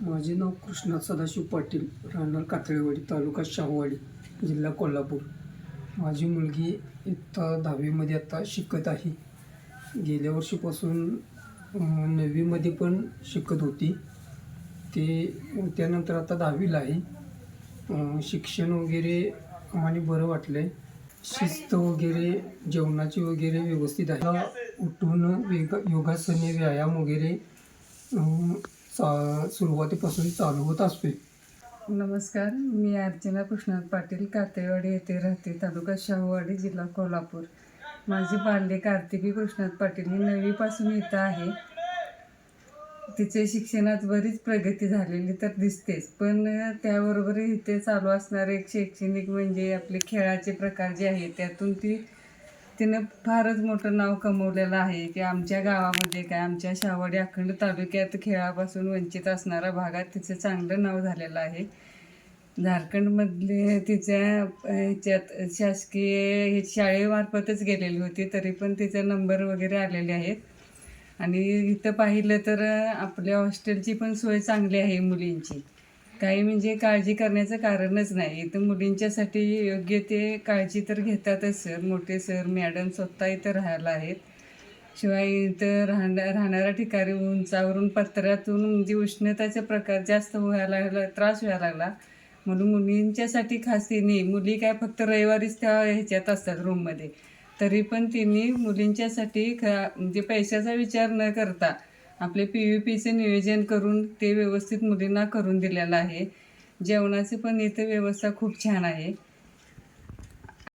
माझे नाव कृष्णा सदाशिव पाटील राहणार कातळेवाडी तालुका शाहूवाडी जिल्हा कोल्हापूर. माझी मुलगी इयत्ता दहावीमध्ये आता शिकत आहे. गेल्या वर्षीपासून नववीमध्ये पण शिकत होती. ते त्यानंतर आता दहावीला आहे. शिक्षण वगैरे आम्हाला बरं वाटलं आहे शिस्त वगैरे जेवणाची वगैरे व्यवस्थित आहे. उठून वेग योगासने व्यायाम वगैरे चा सुरुवातीपासून चालू होत असते नमस्कार मी अर्चना कृष्णात पाटील कातेवाडी येथे राहते तालुका शाहूवाडी जिल्हा कोल्हापूर. माझी बाल्य कार्तिकी कृष्णात पाटील ही नवीपासून इथं आहे. तिचे शिक्षणात बरीच प्रगती झालेली तर दिसतेच पण त्याबरोबर इथे चालू असणारे एक शैक्षणिक म्हणजे आपले खेळाचे प्रकार जे आहेत त्यातून ती तिनं फारच मोठं नाव कमवलेलं आहे की आमच्या गावामध्ये काय आमच्या शावडी अखंड तालुक्यात खेळापासून वंचित असणाऱ्या भागात तिचं चांगलं नाव झालेलं आहे. झारखंडमधले तिच्या ह्याच्यात शासकीय हे शाळेमार्फतच गेलेली होती तरी पण तिचे नंबर वगैरे आलेले आहेत. आणि इथं पाहिलं तर आपल्या हॉस्टेलची पण सोय चांगली आहे मुलींची. काही म्हणजे काळजी करण्याचं कारणच नाही. तर मुलींच्यासाठी योग्य ते काळजी तर घेतातच सर. मोठे सर मॅडम स्वतः इथं राहायला आहेत. शिवाय इथं राहणार राहणाऱ्या ठिकाणी उंचावरून पत्र्यातून म्हणजे उष्णताचा प्रकार जास्त व्हायला लागला त्रास व्हायला लागला. म्हणून मुलींच्यासाठी खास तिने मुली काय फक्त रविवारीच त्या ह्याच्यात असतात रूममध्ये. तरी पण तिने मुलींच्यासाठी ख म्हणजे पैशाचा विचार न करता आपले पी यू पीचे नियोजन करून ते व्यवस्थित मुलींना करून दिलेलं आहे. जेवणाची पण इथे व्यवस्था खूप छान आहे.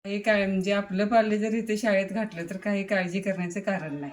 काही काय म्हणजे आपलं पाल्य जर इथे शाळेत घातलं तर काही काळजी करण्याचं कारण नाही.